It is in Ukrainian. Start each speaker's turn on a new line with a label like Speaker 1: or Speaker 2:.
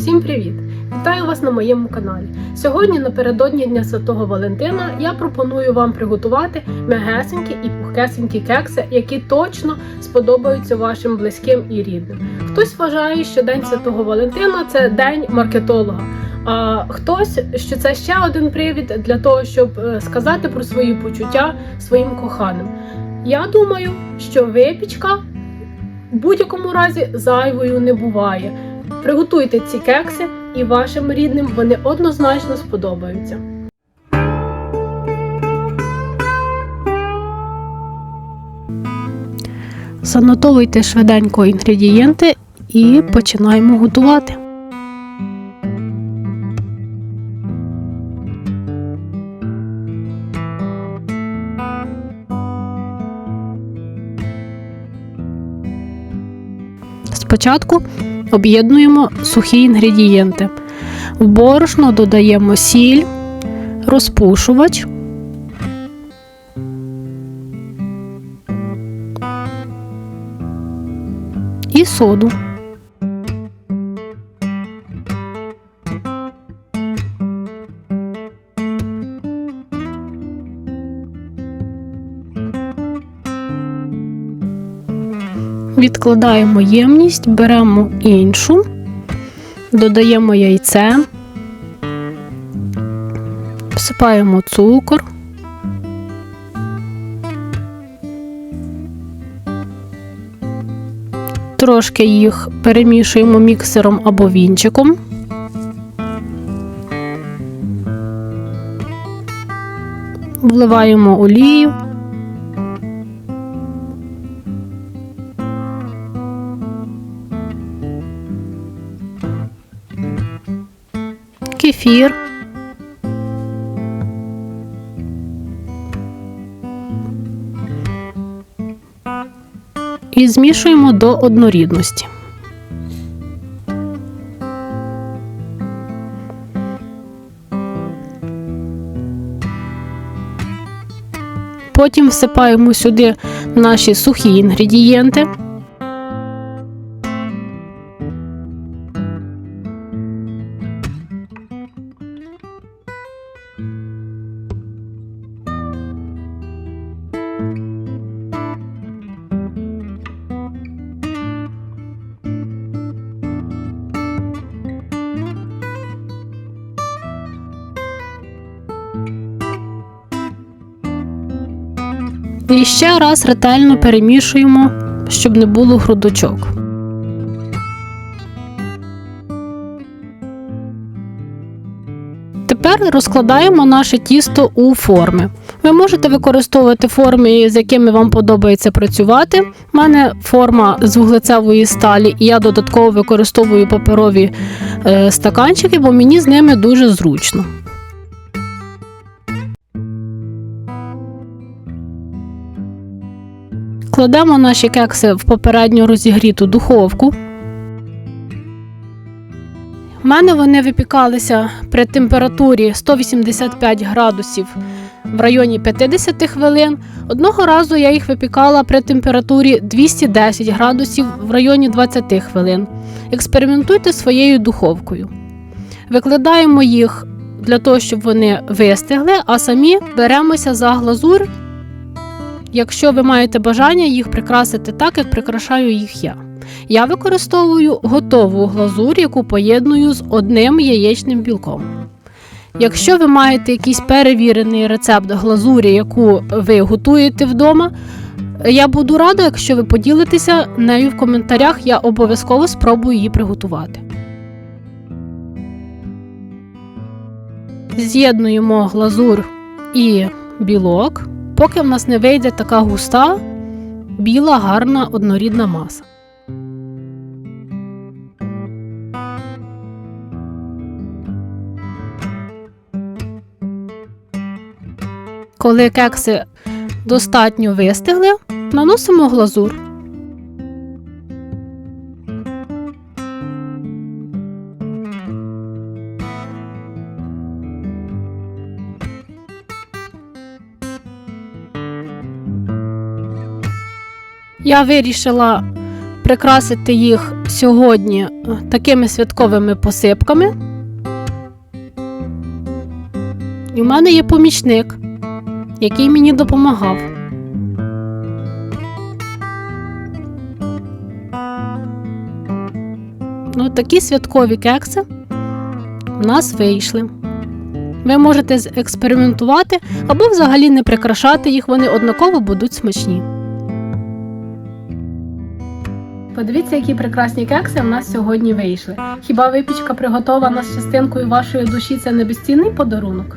Speaker 1: Всім привіт! Вітаю вас на моєму каналі. Сьогодні, напередодні Дня Святого Валентина, я пропоную вам приготувати м'ягесенькі і пухкесенькі кекси, які точно сподобаються вашим близьким і рідним. Хтось вважає, що День Святого Валентина це день маркетолога. А хтось, що це ще один привід для того, щоб е, сказати про свої почуття своїм коханим. Я думаю, що випічка в будь-якому разі зайвою не буває. Приготуйте ці кекси, і вашим рідним вони однозначно сподобаються. Занотовуйте швиденько інгредієнти і починаємо готувати. Спочатку об'єднуємо сухі інгредієнти. В борошно додаємо сіль, розпушувач, і соду. Відкладаємо ємність, беремо іншу, додаємо яйце, всипаємо цукор. Трошки їх перемішуємо міксером або вінчиком. Вливаємо олію. Кефір. І змішуємо до однорідності. Потім всипаємо сюди наші сухі інгредієнти. І ще раз ретельно перемішуємо, щоб не було грудочок. Тепер розкладаємо наше тісто у форми. Ви можете використовувати форми, з якими вам подобається працювати. У мене форма з вуглецевої сталі, і я додатково використовую паперові е, стаканчики, бо мені з ними дуже зручно. Кладемо наші кекси в попередньо розігріту духовку. У мене вони випікалися при температурі 185 градусів в районі 50 хвилин. Одного разу я їх випікала при температурі 210 градусів в районі 20 хвилин. Експериментуйте своєю духовкою. Викладаємо їх для того, щоб вони вистигли, а самі беремося за глазур якщо ви маєте бажання їх прикрасити так, як прикрашаю їх я. Я використовую готову глазурь, яку поєдную з одним яєчним білком. Якщо ви маєте якийсь перевірений рецепт глазурі, яку ви готуєте вдома, я буду рада, якщо ви поділитеся нею в коментарях, я обов'язково спробую її приготувати. З'єднуємо глазур і білок поки в нас не вийде така густа, біла, гарна однорідна маса. Коли кекси достатньо вистигли, наносимо глазур. Я вирішила прикрасити їх сьогодні е, такими святковими посипками. І в мене є помічник, який мені допомагав. Ну, такі святкові кекси в нас вийшли. Ви можете експериментувати або взагалі не прикрашати їх, вони однаково будуть смачні. Подивіться, які прекрасні кекси в нас сьогодні вийшли. Хіба випічка приготована з частинкою вашої душі це не безцінний подарунок?